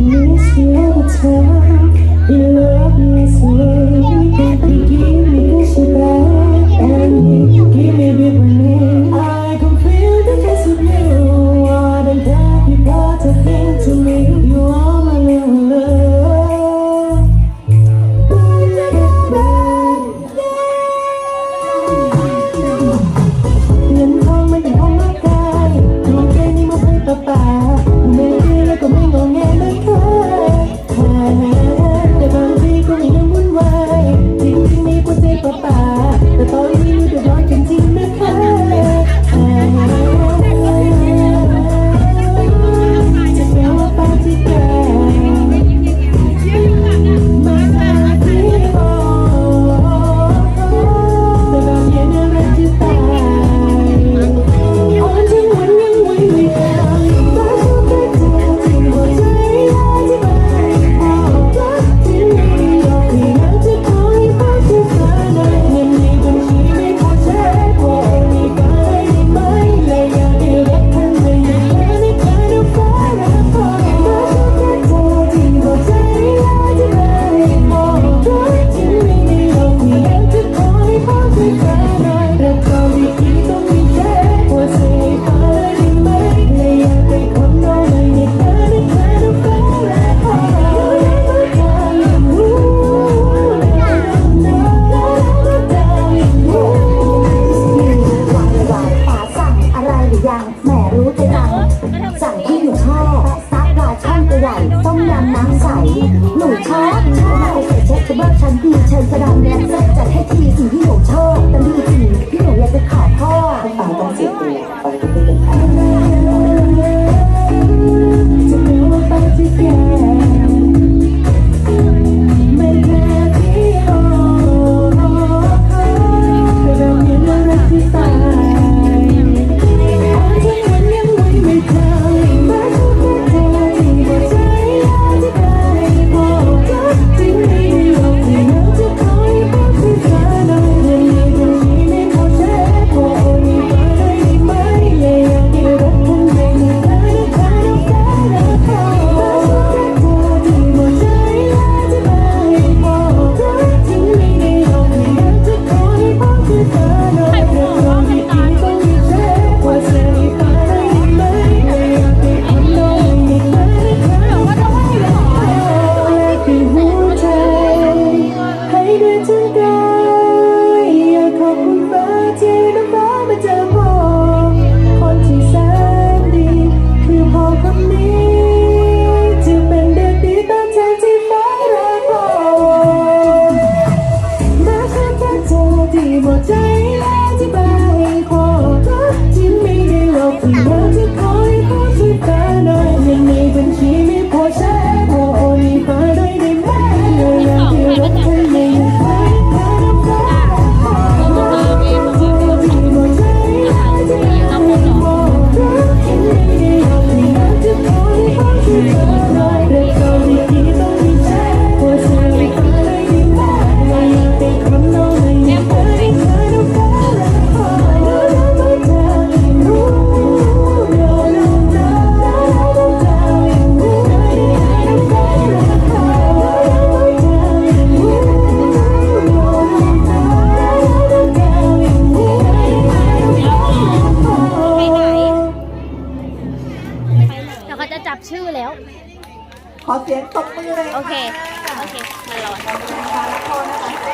miss you all the time You love me so You give me the shit เบอร์ฉันดีเชิญสดงแนจัดให้ทีสิ่งที่หนูชอบแต่ดีจริงที่หนูอยากจะขอพ่อไม่ฟังต้อเสียว เขาจะจับชื่อแล้ว ขอเสียงตบมือเลยโอเค โอเคมานร้อนบคุณค่ะคนะ